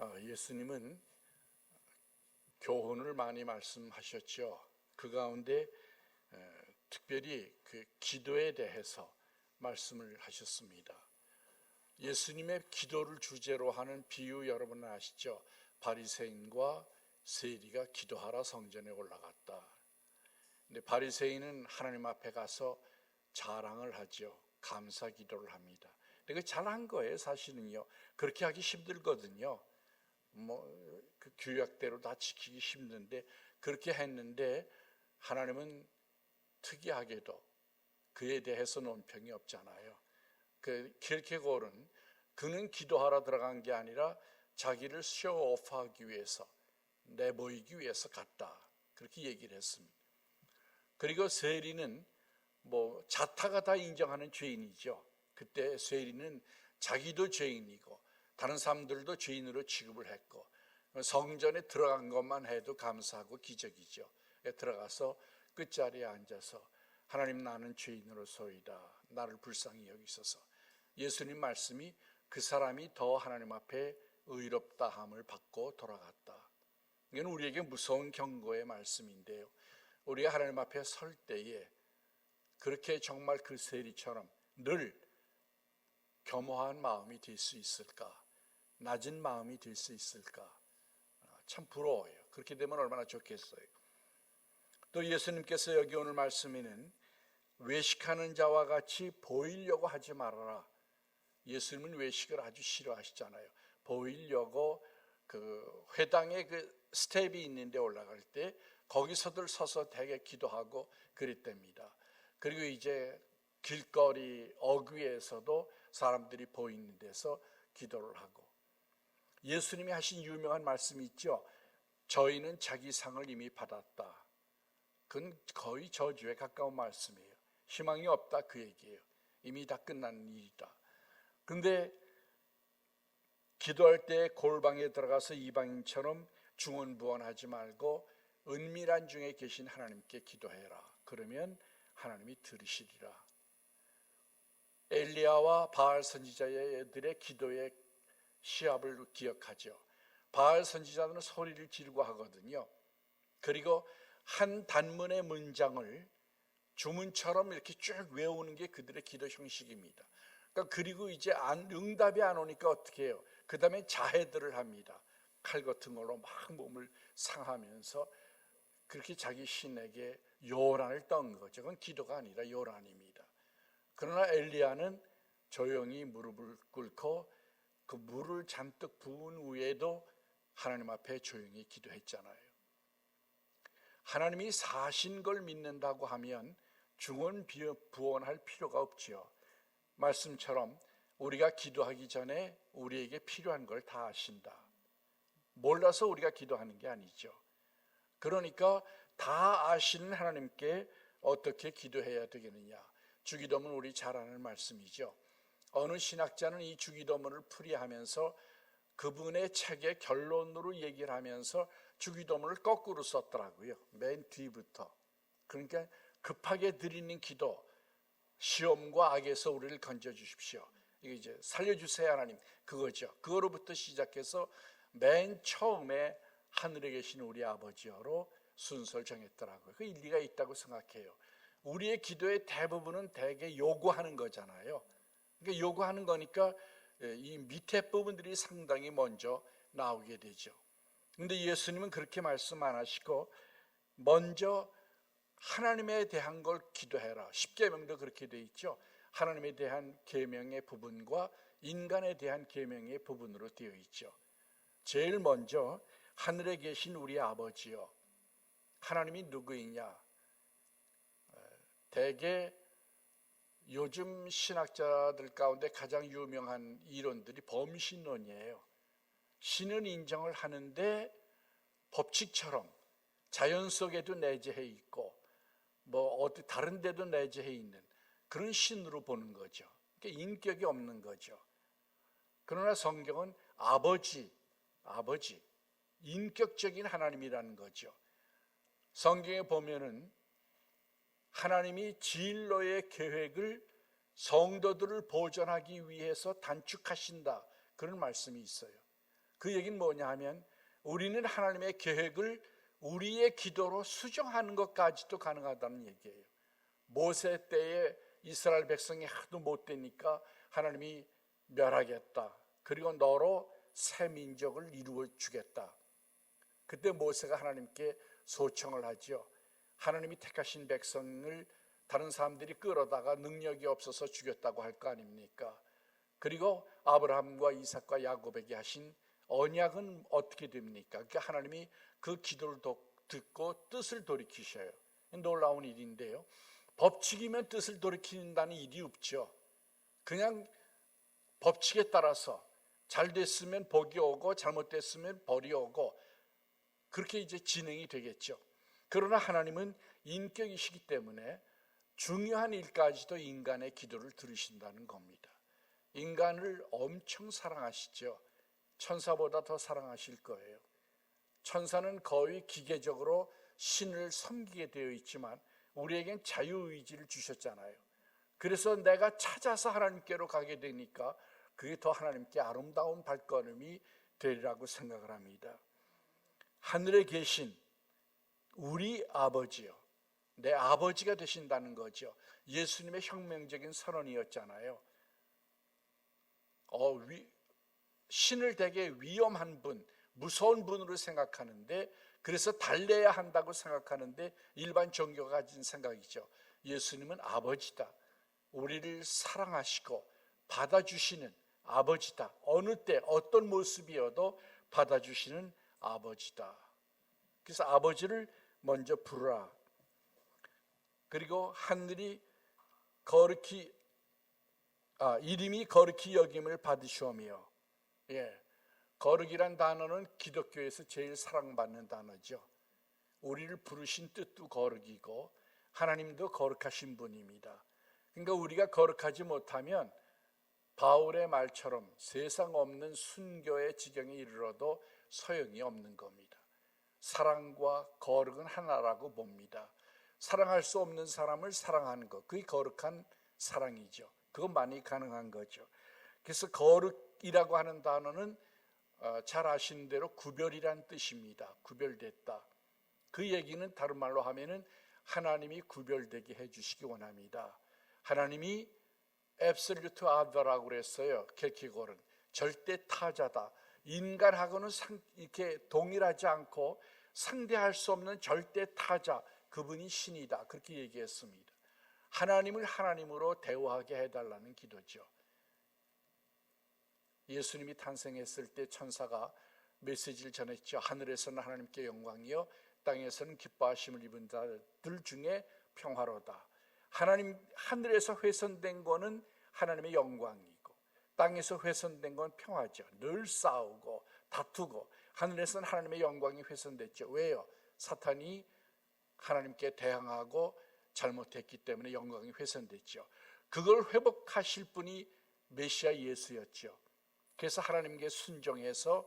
어, 예수님은 교훈을 많이 말씀하셨죠. 그 가운데 에, 특별히 그 기도에 대해서 말씀을 하셨습니다. 예수님의 기도를 주제로 하는 비유 여러분 아시죠? 바리새인과 세리가 기도하러 성전에 올라갔다. 근데 바리새인은 하나님 앞에 가서 자랑을 하죠. 감사 기도를 합니다. 근데 그 잘한 거예요, 사실은요. 그렇게 하기 힘들거든요. 뭐 그 규약대로 다 지키기 힘든데 그렇게 했는데 하나님은 특이하게도 그에 대해서 논평이 없잖아요. 그 킬케골은 그는 기도하러 들어간 게 아니라 자기를 쇼오프하기 위해서 내보이기 위해서 갔다. 그렇게 얘기를 했습니다. 그리고 세리는 뭐 자타가 다 인정하는 죄인이죠. 그때 세리는 자기도 죄인이고 다른 사람들도 죄인으로 취급을 했고 성전에 들어간 것만 해도 감사하고 기적이죠. 들어가서 끝자리에 앉아서 하나님 나는 죄인으로서이다. 나를 불쌍히 여기소서. 예수님 말씀이 그 사람이 더 하나님 앞에 의롭다함을 받고 돌아갔다. 이건 우리에게 무서운 경고의 말씀인데요. 우리가 하나님 앞에 설 때에 그렇게 정말 그 세리처럼 늘 겸허한 마음이 될 수 있을까? 낮은 마음이 될 수 있을까? 참 부러워요. 그렇게 되면 얼마나 좋겠어요. 또 예수님께서 여기 오늘 말씀에는 외식하는 자와 같이 보이려고 하지 말아라. 예수님은 외식을 아주 싫어하시잖아요. 보이려고 그 회당에 그 스텝이 있는데 올라갈 때 거기서들 서서 대개 기도하고 그랬답니다. 그리고 이제 길거리 어귀에서도 사람들이 보이는 데서 기도를 하고 예수님이 하신 유명한 말씀이 있죠. 저희는 자기 상을 이미 받았다. 그건 거의 저주에 가까운 말씀이에요. 희망이 없다 그 얘기예요. 이미 다 끝난 일이다. 근데 기도할 때 골방에 들어가서 이방인처럼 중언부언하지 말고 은밀한 중에 계신 하나님께 기도해라. 그러면 하나님이 들으시리라. 엘리야와 바알 선지자들의 기도의 시합을 기억하죠. 바알 선지자들은 소리를 지르고 하거든요. 그리고 한 단문의 문장을 주문처럼 이렇게 쭉 외우는 게 그들의 기도 형식입니다. 그러니까 그리고 이제 안, 응답이 안 오니까 어떻게 해요? 그 다음에 자해들을 합니다. 칼 같은 걸로 막 몸을 상하면서 그렇게 자기 신에게 요란을 떤 거죠. 그건 기도가 아니라 요란입니다. 그러나 엘리야는 조용히 무릎을 꿇고 그 물을 잔뜩 부은 후에도 하나님 앞에 조용히 기도했잖아요. 하나님이 사신 걸 믿는다고 하면 중원 부원할 필요가 없지요. 말씀처럼 우리가 기도하기 전에 우리에게 필요한 걸 다 아신다. 몰라서 우리가 기도하는 게 아니죠. 그러니까 다 아시는 하나님께 어떻게 기도해야 되겠느냐. 주기도문 우리 잘 아는 말씀이죠. 어느 신학자는 이 주기도문을 풀이하면서 그분의 책의 결론으로 얘기를 하면서 주기도문을 거꾸로 썼더라고요. 맨 뒤부터. 그러니까 급하게 드리는 기도, 시험과 악에서 우리를 건져 주십시오. 이게 이제 살려주세요 하나님 그거죠. 그거로부터 시작해서 맨 처음에 하늘에 계신 우리 아버지여로 순서를 정했더라고요. 그 일리가 있다고 생각해요. 우리의 기도의 대부분은 대개 요구하는 거잖아요. 그러니까 요구하는 거니까 예, 이 밑에 부분들이 상당히 먼저 나오게 되죠. 근데 예수님은 그렇게 말씀 안 하시고 먼저 하나님에 대한 걸 기도해라. 십계명도 그렇게 돼 있죠. 하나님에 대한 계명의 부분과 인간에 대한 계명의 부분으로 되어 있죠. 제일 먼저 하늘에 계신 우리 아버지요. 하나님이 누구이냐? 대개 요즘 신학자들 가운데 가장 유명한 이론들이 범신론이에요. 신은 인정을 하는데 법칙처럼 자연 속에도 내재해 있고 뭐 어디 다른 데도 내재해 있는 그런 신으로 보는 거죠. 인격이 없는 거죠. 그러나 성경은 아버지, 아버지, 인격적인 하나님이라는 거죠. 성경에 보면은 하나님이 진로의 계획을 성도들을 보존하기 위해서 단축하신다. 그런 말씀이 있어요. 그 얘기는 뭐냐 하면 우리는 하나님의 계획을 우리의 기도로 수정하는 것까지도 가능하다는 얘기예요. 모세 때에 이스라엘 백성이 하도 못 되니까 하나님이 멸하겠다. 그리고 너로 새 민족을 이루어 주겠다. 그때 모세가 하나님께 소청을 하죠. 하나님이 택하신 백성을 다른 사람들이 끌어다가 능력이 없어서 죽였다고 할 거 아닙니까? 그리고 아브라함과 이삭과 야곱에게 하신 언약은 어떻게 됩니까? 그러니까 하나님이 그 기도를 듣고 뜻을 돌이키셔요. 놀라운 일인데요. 법칙이면 뜻을 돌이킨다는 일이 없죠. 그냥 법칙에 따라서 잘 됐으면 복이 오고 잘못됐으면 벌이 오고 그렇게 이제 진행이 되겠죠. 그러나 하나님은 인격이시기 때문에 중요한 일까지도 인간의 기도를 들으신다는 겁니다. 인간을 엄청 사랑하시죠. 천사보다 더 사랑하실 거예요. 천사는 거의 기계적으로 신을 섬기게 되어 있지만 우리에겐 자유의지를 주셨잖아요. 그래서 내가 찾아서 하나님께로 가게 되니까 그게 더 하나님께 아름다운 발걸음이 되리라고 생각을 합니다. 하늘에 계신 우리 아버지요. 내 아버지가 되신다는 거죠. 예수님의 혁명적인 선언이었잖아요. 어, 위, 신을 되게 위험한 분, 무서운 분으로 생각하는데 그래서 달래야 한다고 생각하는데 일반 종교가 가진 생각이죠. 예수님은 아버지다. 우리를 사랑하시고 받아주시는 아버지다. 어느 때 어떤 모습이어도 받아주시는 아버지다. 그래서 아버지를 먼저 부르라. 그리고 하늘이 거룩히 아, 이름이 거룩히 여김을 받으시오며 예. 거룩이란 단어는 기독교에서 제일 사랑받는 단어죠. 우리를 부르신 뜻도 거룩이고 하나님도 거룩하신 분입니다. 그러니까 우리가 거룩하지 못하면 바울의 말처럼 세상 없는 순교의 지경에 이르러도 소용이 없는 겁니다. 사랑과 거룩은 하나라고 봅니다. 사랑할 수 없는 사람을 사랑하는 것, 그게 거룩한 사랑이죠. 그것만이 가능한 거죠. 그래서 거룩이라고 하는 단어는 어, 잘 아시는 대로 구별이란 뜻입니다. 구별됐다. 그 얘기는 다른 말로 하면은 하나님이 구별되게 해주시기 원합니다. 하나님이 앱솔루트 아더라고 그랬어요. 케키골은 절대 타자다. 인간하고는 상, 이렇게 동일하지 않고 상대할 수 없는 절대 타자. 그분이 신이다. 그렇게 얘기했습니다. 하나님을 하나님으로 대화하게 해달라는 기도죠. 예수님이 탄생했을 때 천사가 메시지를 전했죠. 하늘에서는 하나님께 영광이요, 땅에서는 기뻐하심을 입은 자들 중에 평화로다. 하나님 하늘에서 훼손된 거는 하나님의 영광이고 땅에서 훼손된 건 평화죠. 늘 싸우고 다투고 하늘에서는 하나님의 영광이 훼손됐죠. 왜요? 사탄이 하나님께 대항하고 잘못했기 때문에 영광이 훼손됐죠. 그걸 회복하실 분이 메시아 예수였죠. 그래서 하나님께 순종해서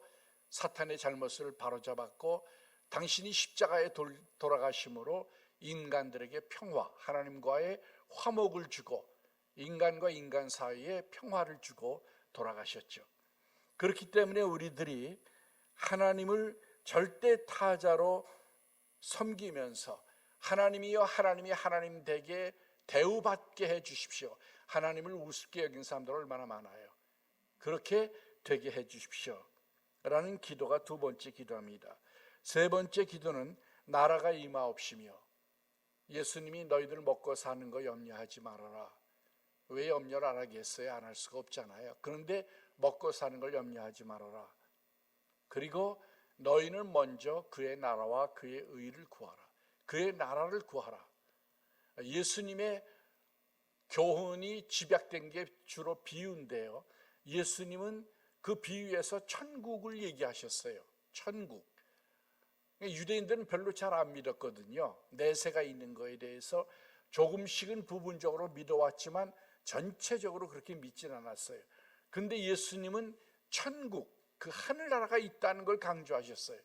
사탄의 잘못을 바로잡았고 당신이 십자가에 돌아가심으로 인간들에게 평화, 하나님과의 화목을 주고 인간과 인간 사이에 평화를 주고 돌아가셨죠. 그렇기 때문에 우리들이 하나님을 절대 타자로 섬기면서 하나님이여 하나님이 하나님 되게 대우받게 해 주십시오. 하나님을 우습게 여긴 사람들 얼마나 많아요. 그렇게 되게 해 주십시오. 라는 기도가 두 번째 기도입니다. 세 번째 기도는 나라가 임하옵시며 예수님이 너희들 먹고 사는 거 염려하지 말아라. 왜 염려를 안 하겠어요? 안 할 수가 없잖아요. 그런데 먹고 사는 걸 염려하지 말아라. 그리고 너희는 먼저 그의 나라와 그의 의를 구하라. 그의 나라를 구하라. 예수님의 교훈이 집약된 게 주로 비유인데요. 예수님은 그 비유에서 천국을 얘기하셨어요. 천국. 유대인들은 별로 잘 안 믿었거든요. 내세가 있는 거에 대해서 조금씩은 부분적으로 믿어왔지만 전체적으로 그렇게 믿진 않았어요. 근데 예수님은 천국, 그 하늘나라가 있다는 걸 강조하셨어요.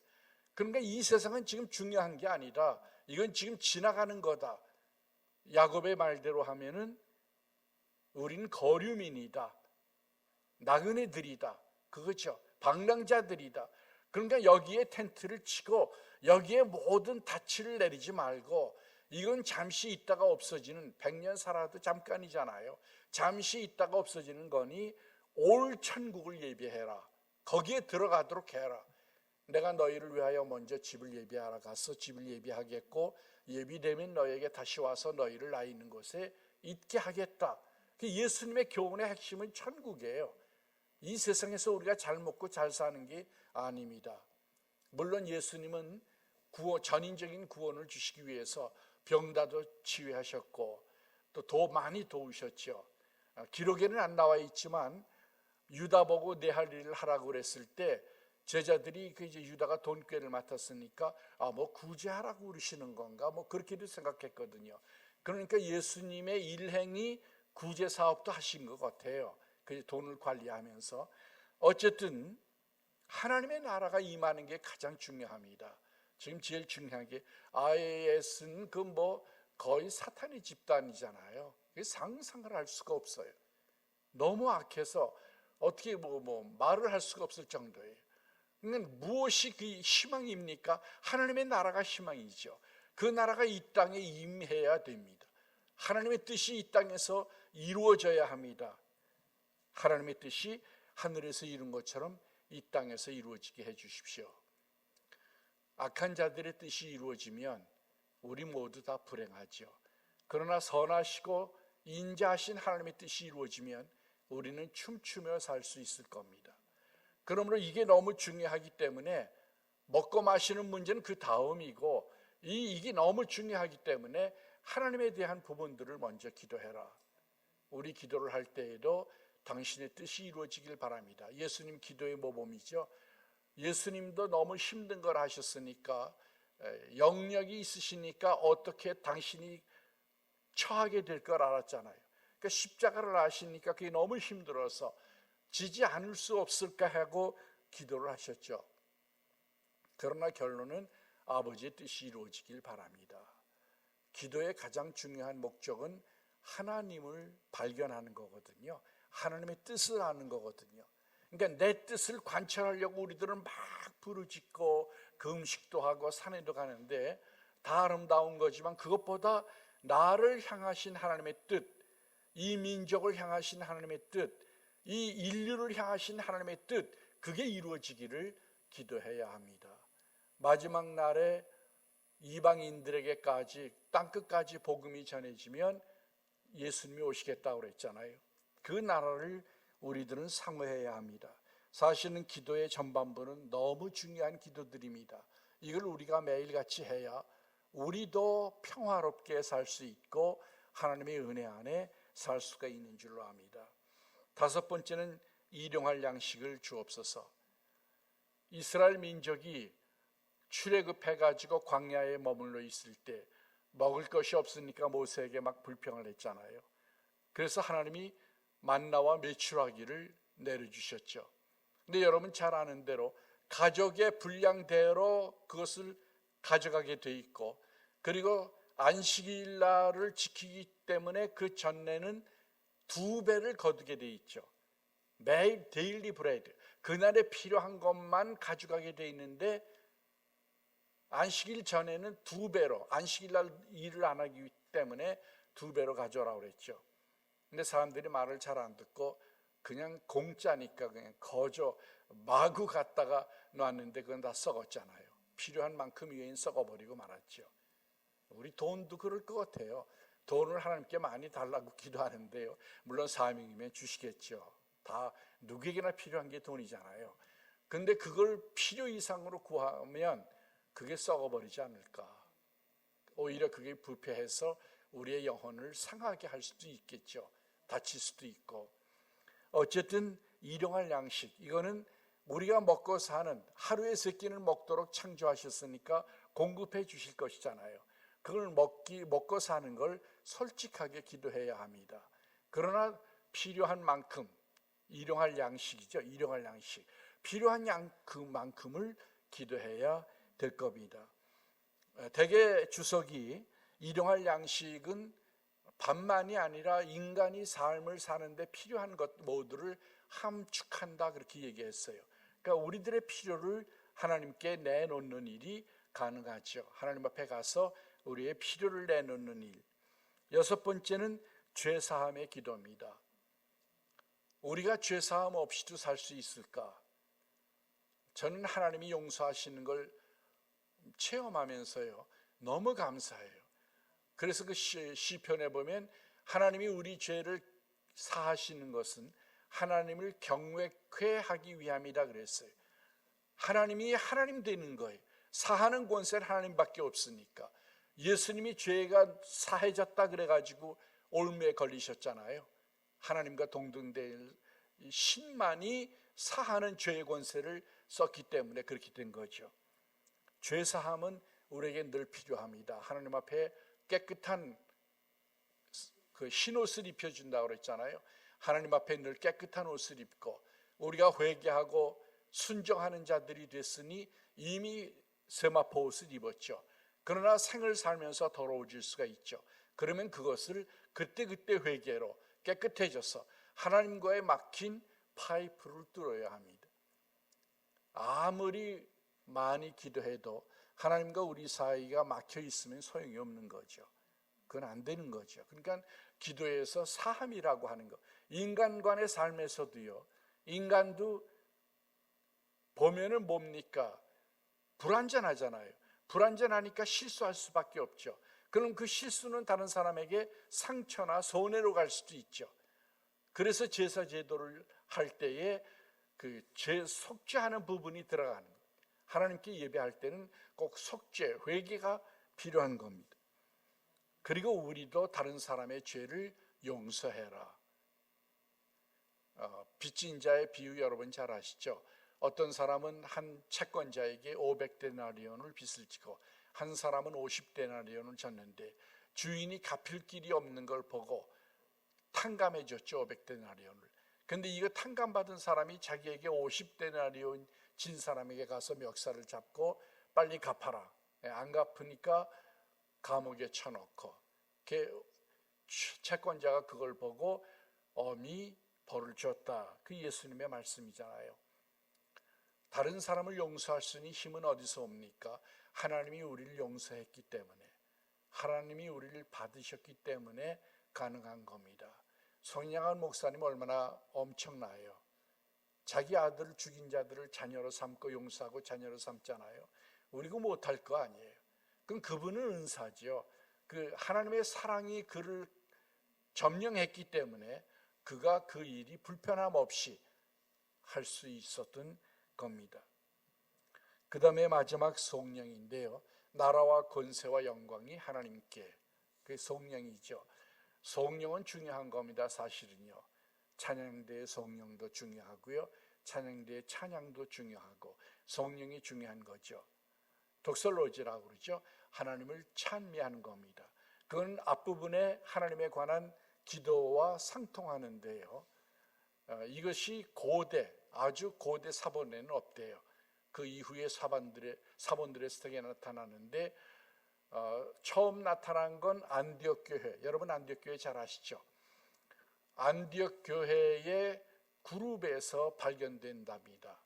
그러니까 이 세상은 지금 중요한 게 아니라 이건 지금 지나가는 거다. 야곱의 말대로 하면은 우린 거류민이다. 나그네들이다. 그거죠. 방랑자들이다. 그러니까 여기에 텐트를 치고 여기에 모든 다치를 내리지 말고 이건 잠시 있다가 없어지는 100년 살아도 잠깐이잖아요. 잠시 있다가 없어지는 거니 올 천국을 예비해라. 거기에 들어가도록 해라. 내가 너희를 위하여 먼저 집을 예비하러 가서 집을 예비하겠고 예비되면 너에게 다시 와서 너희를 나 있는 곳에 있게 하겠다. 그 예수님의 교훈의 핵심은 천국이에요. 이 세상에서 우리가 잘 먹고 잘 사는 게 아닙니다. 물론 예수님은 구원, 전인적인 구원을 주시기 위해서 병다도 치유하셨고 또도 많이 도우셨죠. 아, 기록에는 안 나와 있지만 유다 보고 내 할 일을 하라고 그랬을 때 제자들이 그 이제 유다가 돈꾀를 맡았으니까 아뭐 구제하라고 그러시는 건가 뭐 그렇게도 생각했거든요. 그러니까 예수님의 일행이 구제 사업도 하신 것 같아요. 그 돈을 관리하면서 어쨌든 하나님의 나라가 임하는 게 가장 중요합니다. 지금 제일 중요한 게 IS는 그 뭐 거의 사탄의 집단이잖아요. 상상을 할 수가 없어요. 너무 악해서 어떻게 뭐, 뭐 말을 할 수가 없을 정도예요. 그러니까 무엇이 그 희망입니까? 하나님의 나라가 희망이죠. 그 나라가 이 땅에 임해야 됩니다. 하나님의 뜻이 이 땅에서 이루어져야 합니다. 하나님의 뜻이 하늘에서 이룬 것처럼 이 땅에서 이루어지게 해 주십시오. 악한 자들의 뜻이 이루어지면 우리 모두 다 불행하죠. 그러나 선하시고 인자하신 하나님의 뜻이 이루어지면 우리는 춤추며 살 수 있을 겁니다. 그러므로 이게 너무 중요하기 때문에 먹고 마시는 문제는 그 다음이고 이 이게 너무 중요하기 때문에 하나님에 대한 부분들을 먼저 기도해라. 우리 기도를 할 때에도 당신의 뜻이 이루어지길 바랍니다. 예수님 기도의 모범이죠. 예수님도 너무 힘든 걸 하셨으니까 영역이 있으시니까 어떻게 당신이 처하게 될 걸 알았잖아요. 그러니까 십자가를 아시니까 그게 너무 힘들어서 지지 않을 수 없을까 하고 기도를 하셨죠. 그러나 결론은 아버지의 뜻이 이루어지길 바랍니다. 기도의 가장 중요한 목적은 하나님을 발견하는 거거든요. 하나님의 뜻을 아는 거거든요. 그러니까 내 뜻을 관찰하려고 우리들은 막 부르짖고 금식도 하고 산에도 가는데 다 아름다운 거지만 그것보다 나를 향하신 하나님의 뜻, 이 민족을 향하신 하나님의 뜻, 이 인류를 향하신 하나님의 뜻, 그게 이루어지기를 기도해야 합니다. 마지막 날에 이방인들에게까지 땅끝까지 복음이 전해지면 예수님이 오시겠다고 그랬잖아요. 그 나라를 우리들은 상호해야 합니다. 사실은 기도의 전반부는 너무 중요한 기도들입니다. 이걸 우리가 매일같이 해야 우리도 평화롭게 살 수 있고 하나님의 은혜 안에 살 수가 있는 줄로 압니다. 다섯 번째는 일용할 양식을 주옵소서. 이스라엘 민족이 출애굽해 가지고 광야에 머물러 있을 때 먹을 것이 없으니까 모세에게 막 불평을 했잖아요. 그래서 하나님이 만나와 메추라기를 내려주셨죠. 근데 여러분 잘 아는 대로 가족의 분량대로 그것을 가져가게 돼 있고 그리고 안식일 날을 지키기 때문에 그 전내는 두 배를 거두게 돼 있죠. 매일 데일리 브레드 그날에 필요한 것만 가져가게 돼 있는데 안식일 전에는 두 배로 안식일 날 일을 안 하기 때문에 두 배로 가져오라고 그랬죠. 근데 사람들이 말을 잘 안 듣고 그냥 공짜니까 그냥 거저 마구 갖다가 놨는데 그건 다 썩었잖아요. 필요한 만큼 유인 썩어버리고 말았죠. 우리 돈도 그럴 것 같아요. 돈을 하나님께 많이 달라고 기도하는데요. 물론 사명이면 주시겠죠. 다 누구에게나 필요한 게 돈이잖아요. 근데 그걸 필요 이상으로 구하면 그게 썩어버리지 않을까. 오히려 그게 부패해서 우리의 영혼을 상하게 할 수도 있겠죠. 다칠 수도 있고. 어쨌든 일용할 양식 이거는 우리가 먹고 사는 하루에 세 끼를 먹도록 창조하셨으니까 공급해 주실 것이잖아요. 그걸 먹기 먹고 사는 걸 솔직하게 기도해야 합니다. 그러나 필요한 만큼 일용할 양식이죠. 일용할 양식. 필요한 양 그만큼을 기도해야 될 겁니다. 대개 주석이 일용할 양식은 밥만이 아니라 인간이 삶을 사는데 필요한 것 모두를 함축한다 그렇게 얘기했어요. 그러니까 우리들의 필요를 하나님께 내놓는 일이 가능하죠. 하나님 앞에 가서 우리의 필요를 내놓는 일. 여섯 번째는 죄 사함의 기도입니다. 우리가 죄 사함 없이도 살 수 있을까? 저는 하나님이 용서하시는 걸 체험하면서요. 너무 감사해요. 그래서 그 시, 시편에 보면 하나님이 우리 죄를 사하시는 것은 하나님을 경외하기 위함이다 그랬어요. 하나님이 하나님 되는 거예요. 사하는 권세는 하나님밖에 없으니까. 예수님이 죄가 사해졌다 그래가지고 올무에 걸리셨잖아요. 하나님과 동등될 이 신만이 사하는 죄의 권세를 썼기 때문에 그렇게 된 거죠. 죄 사함은 우리에게 늘 필요합니다. 하나님 앞에 깨끗한 그 흰옷을 입혀준다고 그랬잖아요. 하나님 앞에 늘 깨끗한 옷을 입고 우리가 회개하고 순종하는 자들이 됐으니 이미 세마포 옷을 입었죠. 그러나 생을 살면서 더러워질 수가 있죠. 그러면 그것을 그때그때 회개로 깨끗해져서 하나님과의 막힌 파이프를 뚫어야 합니다. 아무리 많이 기도해도 하나님과 우리 사이가 막혀 있으면 소용이 없는 거죠. 그건 안 되는 거죠. 그러니까 기도에서 사함이라고 하는 거. 인간 간의 삶에서도요. 인간도 보면은 뭡니까? 불완전하잖아요. 불완전하니까 실수할 수밖에 없죠. 그럼 그 실수는 다른 사람에게 상처나 손해로 갈 수도 있죠. 그래서 제사 제도를 할 때에 그죄 속죄하는 부분이 들어가는 거예요. 하나님께 예배할 때는 꼭 속죄, 회개가 필요한 겁니다. 그리고 우리도 다른 사람의 죄를 용서해라. 어, 빚진 자의 비유 여러분 잘 아시죠? 어떤 사람은 한 채권자에게 500데나리온을 빚을 지고 한 사람은 50데나리온을 졌는데 주인이 갚을 길이 없는 걸 보고 탕감해 줬죠 500데나리온을. 근데 이거 탕감받은 사람이 자기에게 50데나리온 진 사람에게 가서 멱살을 잡고 빨리 갚아라. 예, 안 갚으니까 감옥에 쳐넣고 채권자가 그걸 보고 엄히 벌을 줬다. 그 예수님의 말씀이잖아요. 다른 사람을 용서할 수 있는 힘은 어디서 옵니까? 하나님이 우리를 용서했기 때문에 하나님이 우리를 받으셨기 때문에 가능한 겁니다. 송양한 목사님 얼마나 엄청나요. 자기 아들을 죽인 자들을 자녀로 삼고 용서하고 자녀로 삼잖아요. 우리가 못할 거 아니에요. 그럼 그분은 은사죠. 그 하나님의 사랑이 그를 점령했기 때문에 그가 그 일이 불편함 없이 할 수 있었던 겁니다. 그 다음에 마지막 성령인데요. 나라와 권세와 영광이 하나님께 그 성령이죠. 성령은 중요한 겁니다. 사실은요. 찬양대의 성령도 중요하고요. 찬양대의 찬양도 중요하고 성령이 중요한 거죠. 독설로지라고 그러죠. 하나님을 찬미하는 겁니다. 그건 앞부분에 하나님에 관한 기도와 상통하는데요. 어, 이것이 고대 아주 고대 사본에는 없대요. 그 이후에 사본들의 사본들의 스tex에 나타나는데 어, 처음 나타난 건 안디옥 교회. 여러분 안디옥 교회 잘 아시죠? 안디옥 교회의 그룹에서 발견된답니다.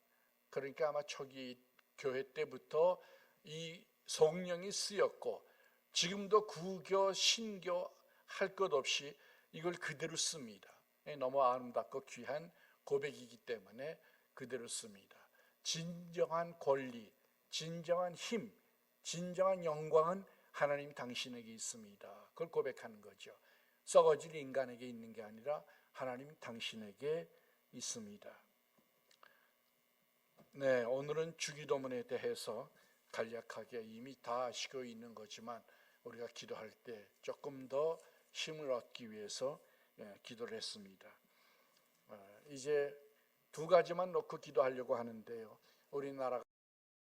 그러니까 아마 초기 교회 때부터 이 성령이 쓰였고 지금도 구교 신교 할 것 없이 이걸 그대로 씁니다. 너무 아름답고 귀한 고백이기 때문에 그대로 씁니다. 진정한 권리, 진정한 힘, 진정한 영광은 하나님 당신에게 있습니다. 그걸 고백하는 거죠. 썩어질 인간에게 있는 게 아니라 하나님 당신에게 있습니다. 네, 오늘은 주기도문에 대해서 간략하게 이미 다 아시고 있는 거지만 우리가 기도할 때 조금 더 힘을 얻기 위해서 예, 기도를 했습니다. 어, 이제 두 가지만 놓고 기도하려고 하는데요. 우리나라가